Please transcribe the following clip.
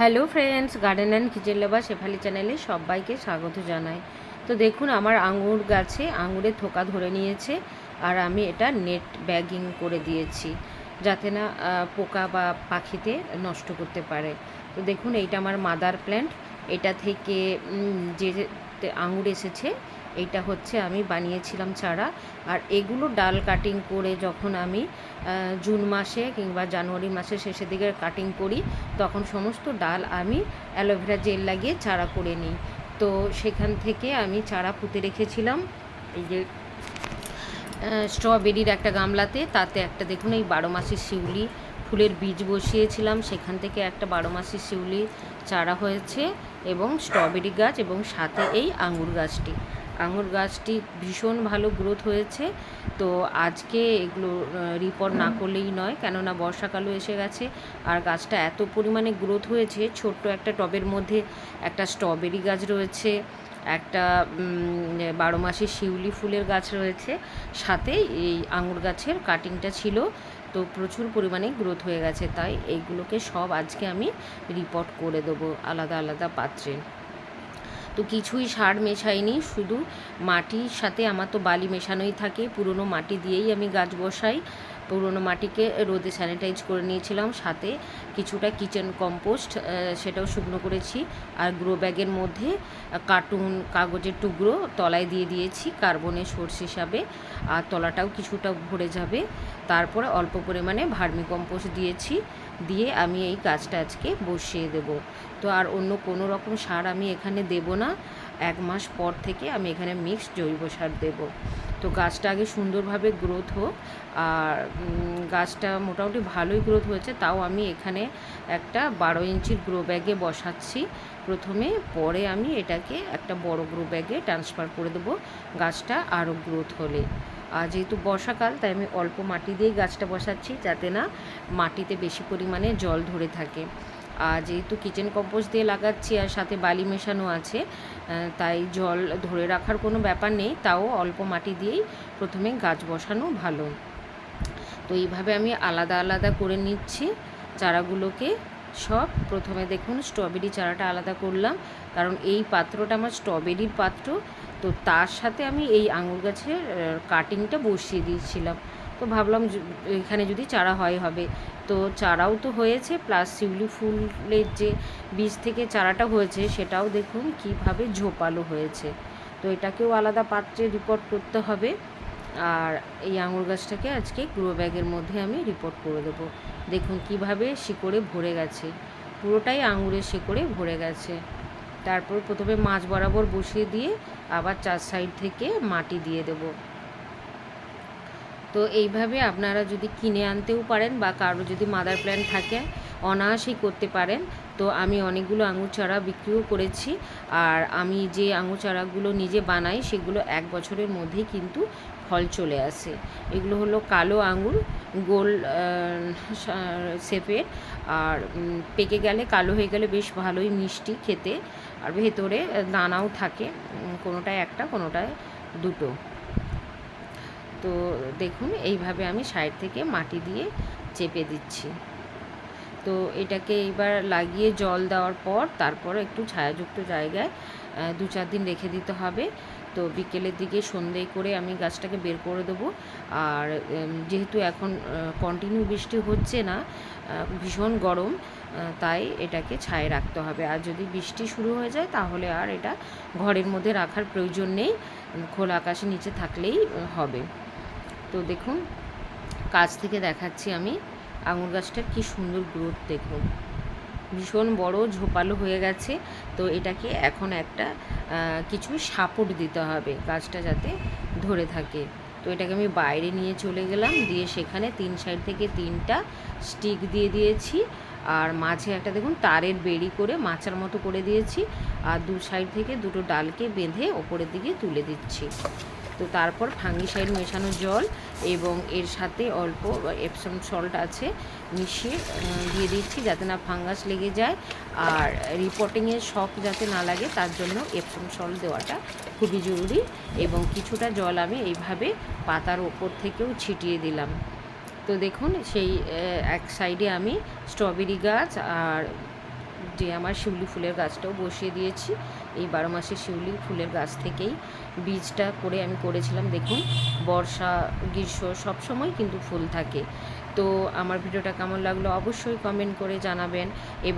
Hello friends garden and kitchen labour Shefali চ্যানেলে সবাইকে স্বাগত জানাই। তো দেখুন, আমার আঙুর গাছে আঙুরের থোকা ধরে নিয়েছে আর আমি এটা নেট ব্যাগিং করে দিয়েছি যাতে না পোকা বা পাখিতে নষ্ট করতে পারে। তো দেখুন, এইটা আমার মাদার প্ল্যান্ট এটা থেকে যে আঙুর এসেছে এইটা হচ্ছে আমি বানিয়েছিলাম চারা আর এগুলো ডাল কাটিং করে যখন আমি জুন মাসে কিংবা জানুয়ারি মাসের শেষের দিকে কাটিং করি, তখন সমস্ত ডাল আমি অ্যালোভেরা জেল লাগিয়ে চারা করে নিই। তো সেখান থেকে আমি চারা পুঁতে রেখেছিলাম। এই যে স্ট্রবেরির একটা গামলাতে, তাতে একটা দেখুন এই বারো মাসের শিউলি ফুলের বীজ বসিয়েছিলাম। সেখান থেকে একটা বারো মাসের শিউলি চারা হয়েছে এবং স্ট্রবেরি গাছ এবং সাথে এই আঙুর গাছটি। আঙুর গাছটি ভীষণ ভালো গ্রোথ হয়েছে। তো আজকে এগুলো রিপোর্ট না করলেই নয়, কেননা বর্ষাকালও এসে গেছে আর গাছটা এত পরিমাণে গ্রোথ হয়েছে, ছোট্ট একটা টবের মধ্যে একটা স্ট্রবেরি গাছ রয়েছে, একটা বারো মাসে শিউলি ফুলের গাছ রয়েছে, সাথে এই আঙুর গাছের কাটিংটা ছিল। তো প্রচুর পরিমাণে গ্রোথ হয়ে গেছে, তাই এইগুলোকে সব আজকে আমি রিপোর্ট করে দেবো আলাদা আলাদা পাত্রে। তো কিছুই সার মেশাইনি, শুধু মাটির সাথে আমার তো বালি মেশানোই থাকে। পুরনো মাটি দিয়েই আমি গাছ বসাই। পুরনো মাটিকে রোদে স্যানিটাইজ করে নিয়েছিলাম, সাথে কিছুটা কিচেন কম্পোস্ট সেটাও শুকনো করেছি। আর গ্রো ব্যাগের মধ্যে কার্টুন কাগজের টুকরো তলায় দিয়ে দিয়েছি কার্বনের সোর্স হিসাবে। আর তলাটাও কিছুটা ভরে যাবে। তারপরে অল্প পরিমাণে ভার্মি কম্পোস্ট দিয়েছি। দিয়ে আমি এই গাছটা আজকে বসিয়ে দেব। তো আর অন্য কোনো রকম সার আমি এখানে দেব না। এক মাস পর থেকে আমি এখানে মিক্সড জৈব সার দেব। তো গাছটা আগে সুন্দরভাবে গ্রোথ হোক। আর গাছটা মোটামুটি ভালোই গ্রোথ হয়েছে। তাও আমি এখানে একটা বারো ইঞ্চির গ্রো ব্যাগে বসাচ্ছি। প্রথমে পরে আমি এটাকে একটা বড় গ্রো ব্যাগে ট্রান্সফার করে দেবো। গাছটা আরও গ্রোথ হলে। যেহেতু বর্ষাকাল, তাই আমি অল্প মাটি দিয়েই গাছটা বসাচ্ছি যাতে না মাটিতে বেশি পরিমাণে জল ধরে থাকে। আর যেহেতু কিচেন কম্পোস্ট দিয়ে লাগাচ্ছি আর সাথে বালি মেশানো আছে তাই জল ধরে রাখার কোনো ব্যাপার নেই, তাও অল্প মাটি দিয়েই প্রথমে গাছ বসানো ভালো। তো এইভাবে আমি আলাদা আলাদা করে নিচ্ছি চারাগুলোকে। সব প্রথমে দেখুন স্ট্রবেরি চারাটা আলাদা করলাম, কারণ এই পাত্রটা আমার স্ট্রবেরির পাত্র তো তার সাথে আমি এই আঙুর গাছের কাটিংটা বসিয়ে দিয়েছিলাম। তো ভাবলাম এখানে যদি চারা হয় হবে। তো চারাও তো হয়েছে প্লাস শিউলি ফুলের যে বীজ থেকে চারাটা হয়েছে, সেটাও দেখুন কীভাবে ঝোপালো হয়েছে। তো এটাকেও আলাদা পাত্রে রিপোর্ট করতে হবে। আর এই আঙুর গাছটাকে আজকে গ্রো ব্যাগের মধ্যে আমি রিপোর্ট করে দেবো। দেখুন কীভাবে শিকড়ে ভরে গেছে। পুরোটাই আঙুরের শিকড়ে ভরে গেছে। তারপর প্রথমে মাছ বরাবর বসিয়ে দিয়ে আবার চার সাইড থেকে মাটি দিয়ে দেবো। তো এইভাবে আপনারা যদি কিনে আনতেও পারেন বা কারও যদি মাদার প্ল্যান্ট থাকে, অনায়াসেই করতে পারেন। তো আমি অনেকগুলো আঙুর চারা বিক্রিও করেছি আর আমি যে আঙুর চারাগুলো নিজে বানাই, সেগুলো এক বছরের মধ্যেই কিন্তু ফল চলে আসে। এগুলো হলো কালো আঙুর, গোল শেপের আর পেকে গেলে কালো হয়ে গেলে বেশ ভালোই মিষ্টি খেতে। আর ভেতরে দানাও থাকে কোনোটায় একটা কোনোটায় দুটো। তো দেখুন, এইভাবে আমি সাইড থেকে মাটি দিয়ে চেপে দিচ্ছি। তো এটাকে এইবার লাগিয়ে জল দেওয়ার পর তারপর একটু ছায়াযুক্ত জায়গায় দু চার দিন রেখে দিতে হবে। তো বিকেলের দিকে সন্ধে করে আমি গাছটাকে বের করে দেবো। আর যেহেতু এখন কন্টিনিউ বৃষ্টি হচ্ছে না ভীষণ গরম তাই এটাকে ছায়ে রাখতে হবে। আর যদি বৃষ্টি শুরু হয়ে যায় তাহলে আর এটা ঘরের মধ্যে রাখার প্রয়োজন নেই খোলা আকাশের নিচে থাকলেই হবে। তো দেখুন, কাছ থেকে দেখাচ্ছি আমি। আঙুর গাছটার কি সুন্দর গ্রোথ দেখুন ভীষণ বড়, ঝোপালো হয়ে গেছে। তো এটাকে এখন একটা কিছু সাপোর্ট দিতে হবে গাছটা যাতে ধরে থাকে। তো এটাকে আমি বাইরে নিয়ে চলে গেলাম, দিয়ে সেখানে তিন সাইড থেকে তিনটা স্টিক দিয়ে দিয়েছি। আর মাঝে একটা দেখুন, তারের বেড়ি করে মাচার মতো করে দিয়েছি। আর দু সাইড থেকে দুটো ডালকে বেঁধে ওপরের দিকে তুলে দিচ্ছি। তো তারপর ফাঙ্গিসাইড মেশানো জল এবং এর সাথে অল্প এপসম সল্ট আছে মিশিয়ে দিয়ে দিচ্ছি যাতে না ফাঙ্গাস লেগে যায়। আর রিপোর্টিংয়ের শখ যাতে না লাগে, তার জন্য এপসম সল্ট দেওয়াটা খুবই জরুরি এবং কিছুটা জল আমি এইভাবে পাতার ওপর থেকেও ছিটিয়ে দিলাম। তো দেখুন, সেই এক সাইডে আমি স্ট্রবেরি গাছ আর যে আমার শিউলি ফুলের গাছটাও বসিয়ে দিয়েছি। এই বারো মাসে শিউলি ফুলের গাছ থেকেই বীজটা করে আমি করেছিলাম। দেখুন, বর্ষা, গ্রীষ্ম সব সময় কিন্তু ফুল থাকে। তো আমার ভিডিওটা কেমন লাগল অবশ্যই কমেন্ট করে জানাবেন এবং